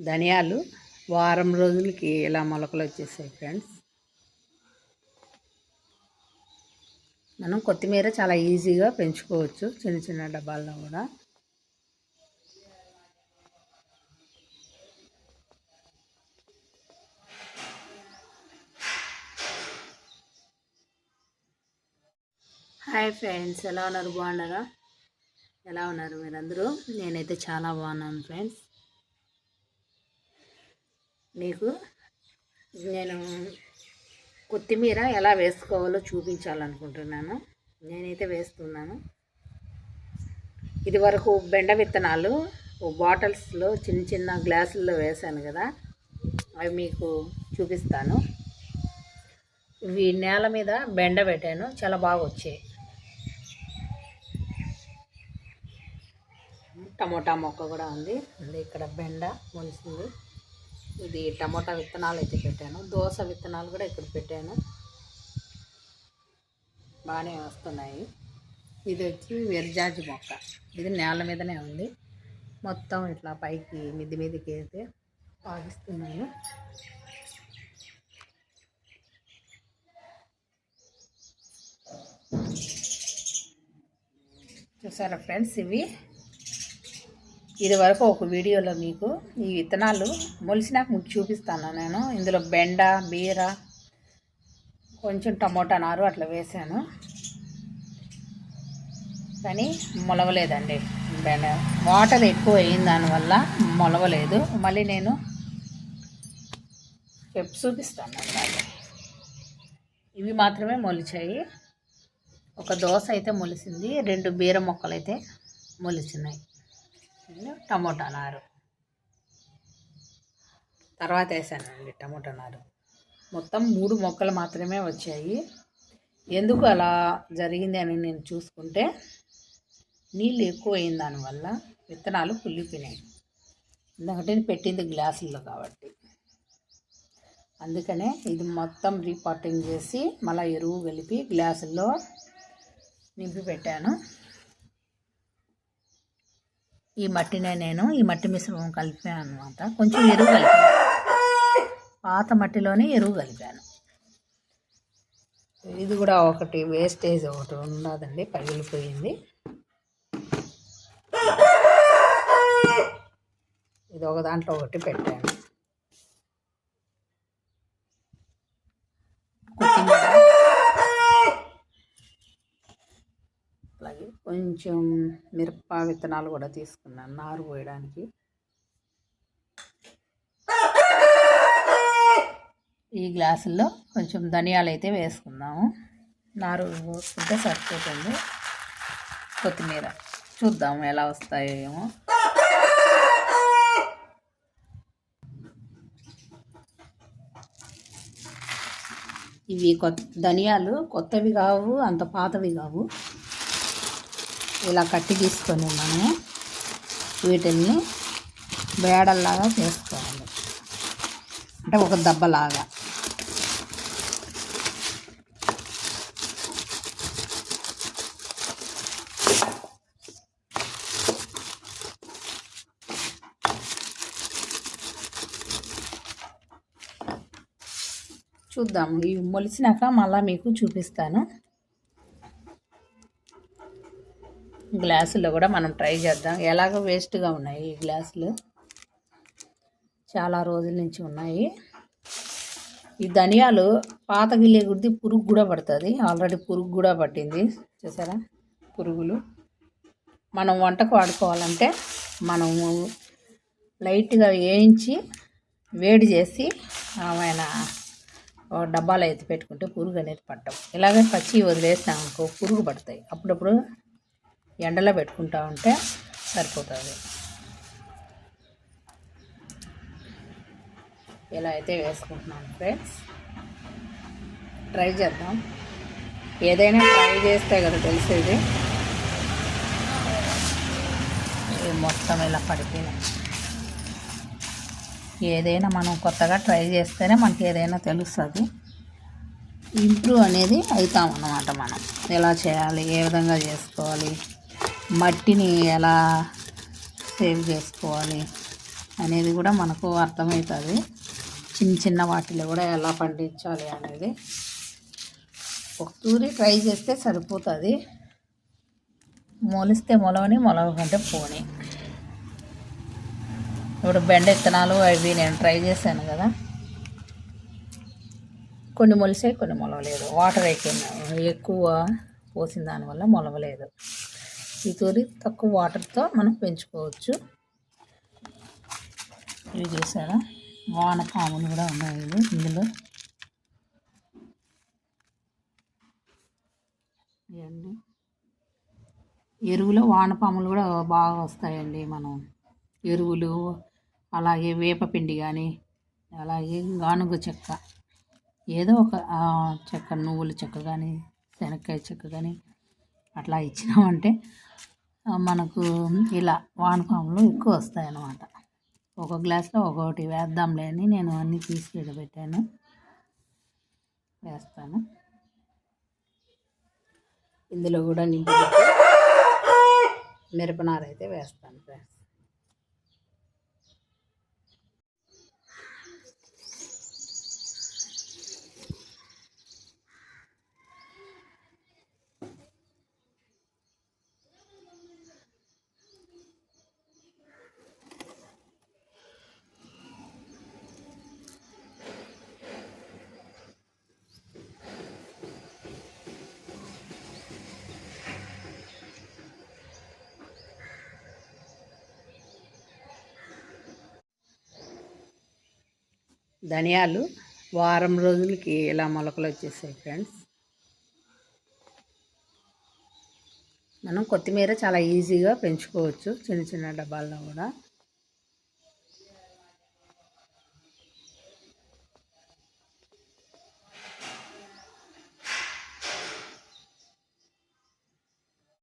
ధనియాలు వారం రోజులకి ఇలా మొలకలు వచ్చేసాయి ఫ్రెండ్స్. మనం కొత్తిమీర చాలా ఈజీగా పెంచుకోవచ్చు చిన్న చిన్న డబ్బాల్లో కూడా. హాయ్ ఫ్రెండ్స్ ఎలా ఉన్నారు? బాగున్నారా? ఎలా ఉన్నారు మీరందరూ? నేనైతే చాలా బాగున్నాను ఫ్రెండ్స్. మీకు నేను కొత్తిమీర ఎలా వేసుకోవాలో చూపించాలనుకుంటున్నాను. నేనైతే వేస్తున్నాను. ఇది వరకు బెండ విత్తనాలు బాటిల్స్లో చిన్న చిన్న గ్లాసుల్లో వేసాను కదా. అవి మీకు చూపిస్తాను. ఇవి నేల మీద బెండ పెట్టాను. చాలా బాగా వచ్చాయి. టమోటా మొక్క కూడా ఉంది. ఉంది ఇక్కడ బెండ మొలిసింది. ఇది టమోటా విత్తనాలు అయితే పెట్టాను. దోస విత్తనాలు కూడా ఇక్కడ పెట్టాను. బాగానే వస్తున్నాయి. ఇది వచ్చి విరజాజి మొక్క. ఇది నేల మీదనే ఉంది. మొత్తం ఇట్లా పైకి మిద్ది మీదకి అయితే పాగిస్తున్నాను చూసారా ఫ్రెండ్స్ ఇవి? ఇది వరకు ఒక వీడియోలో మీకు ఈ విత్తనాలు మొలిసినాక మీకు చూపిస్తాను నేను. ఇందులో బెండ బీర కొంచెం టమోటా నారు అట్లా వేసాను. కానీ మొలవలేదండి బెండ. వాటర్ ఎక్కువ అయిన దానివల్ల మొలవలేదు. మళ్ళీ నేను చెప్పు చూపిస్తాను ఇవి మాత్రమే మొలిచాయి. ఒక దోశ అయితే మొలిసింది రెండు బీర మొక్కలు అయితే మొలిచినాయి. టమోటా నారు. తర్వాత వేసానండి టమోటా నారు. మొత్తం మూడు మొక్కలు మాత్రమే వచ్చాయి. ఎందుకు అలా జరిగింది అని నేను చూసుకుంటే నీళ్ళు ఎక్కువ అయిన దానివల్ల విత్తనాలు కుళ్ళిపోయినాయి. ఎందుకంటే నేను పెట్టింది గ్లాసుల్లో కాబట్టి. అందుకనే ఇది మొత్తం రీపాటింగ్ చేసి మళ్ళీ ఎరువు కలిపి గ్లాసుల్లో నింపి పెట్టాను. ఈ మట్టినే నేను ఈ మట్టి మిశ్రమం కలిపాను అనమాట కొంచెం ఎరువు కలిపాను. పాత మట్టిలోనే ఎరువు కలిపాను. ఇది కూడా ఒకటి వేస్టేజ్ ఒకటి ఉండదండి పగిలిపోయింది. ఇది ఒక దాంట్లో ఒకటి పెట్టాను కొత్తిమీర అలాగే కొంచెం మిరప విత్తనాలు కూడా తీసుకున్నాను నారు పోయడానికి. ఈ గ్లాసుల్లో కొంచెం ధనియాలు అయితే వేసుకుందాము. నారు పోసుకుంటే సరిపోతుంది. కొత్తిమీర చూద్దాము ఎలా వస్తాయో ఏమో. ఇవి కొత్త ధనియాలు కొత్తవి కావు అంత పాతవి కావు. ఇలా కట్టి తీసుకొని మనము వీటిల్ని బేడల్లాగా చేసుకోవాలి. అంటే ఒక దెబ్బలాగా. చూద్దాము. ఇవి మొలిసినాక మళ్ళీ మీకు చూపిస్తాను. గ్లాసుల్లో కూడా మనం ట్రై చేద్దాం. ఎలాగో వేస్ట్గా ఉన్నాయి ఈ గ్లాసులు. చాలా రోజుల నుంచి ఉన్నాయి. ఈ ధనియాలు పాత గిల్లే గుర్తి పురుగు కూడా పడుతుంది. ఆల్రెడీ పురుగు కూడా పట్టింది. చూసారా? పురుగులు. మనం వంటకు వాడుకోవాలంటే మనము లైట్గా వేయించి వేడి చేసి ఆమెన డబ్బాలో ఎత్తి పెట్టుకుంటే పురుగు అనేది పట్టం ఇలాగే పచ్చి వదిలేసినాం అనుకో పురుగు పడతాయి. అప్పుడప్పుడు ఎండలో పెట్టుకుంటా ఉంటే సరిపోతుంది. ఇలా అయితే వేసుకుంటున్నాను ఫ్రెండ్స్. ట్రై చేద్దాం. ఏదైనా ట్రై చేస్తే కదా తెలిసేది. మొత్తం ఇలా పడిపోయినాయి ఏదైనా మనం కొత్తగా ట్రై చేస్తేనే మనకి ఏదైనా తెలుస్తుంది. ఇంప్రూవ్ అనేది అవుతాం అన్నమాట మనం. ఎలా చేయాలి ఏ విధంగా చేసుకోవాలి మట్టిని ఎలా సేవ్ చేసుకోవాలి అనేది కూడా మనకు అర్థమవుతుంది. చిన్న చిన్న వాటిలో కూడా ఎలా పండించాలి అనేది ఒక తూరి ట్రై చేస్తే సరిపోతుంది. మొలిస్తే మొలవని మొలవకంటే పోని. ఇప్పుడు బెండ విత్తనాలు అవి నేను ట్రై చేశాను కదా. కొన్ని మొలిసాయి కొన్ని మొలవలేదు. వాటర్ ఎక్కువ ఎక్కువ పోసిన దానివల్ల మొలవలేదు. ఈ తూరి తక్కువ వాటర్తో మనం పెంచుకోవచ్చు. ఇవి చూసారా? వానపాములు కూడా ఉన్నాయి ఇందులో. ఇవన్నీ ఎరువులో వానపాములు కూడా బాగా వస్తాయండి మనం. ఎరువులు అలాగే వేపపిండి కానీ అలాగే గానుగ చెక్క. ఏదో ఒక చెక్క నువ్వుల చెక్క కానీ శనక్కాయ చెక్క కానీ అట్లా ఇచ్చినామంటే మనకు ఇలా వానపాములు ఎక్కువ వస్తాయి అన్నమాట ఒక గ్లాస్లో ఒకటి వేద్దాంలే అని నేను అన్నీ తీసి పెట్టాను వేస్తాను. ఇందులో కూడా నింపి మిరపనారైతే వేస్తాను ఫ్రెండ్స్. ధనియాలు వారం రోజులకి ఇలా మొలకలు వచ్చేసాయి ఫ్రెండ్స్. మనం కొత్తిమీర చాలా ఈజీగా పెంచుకోవచ్చు చిన్న చిన్న డబ్బాల్లో కూడా.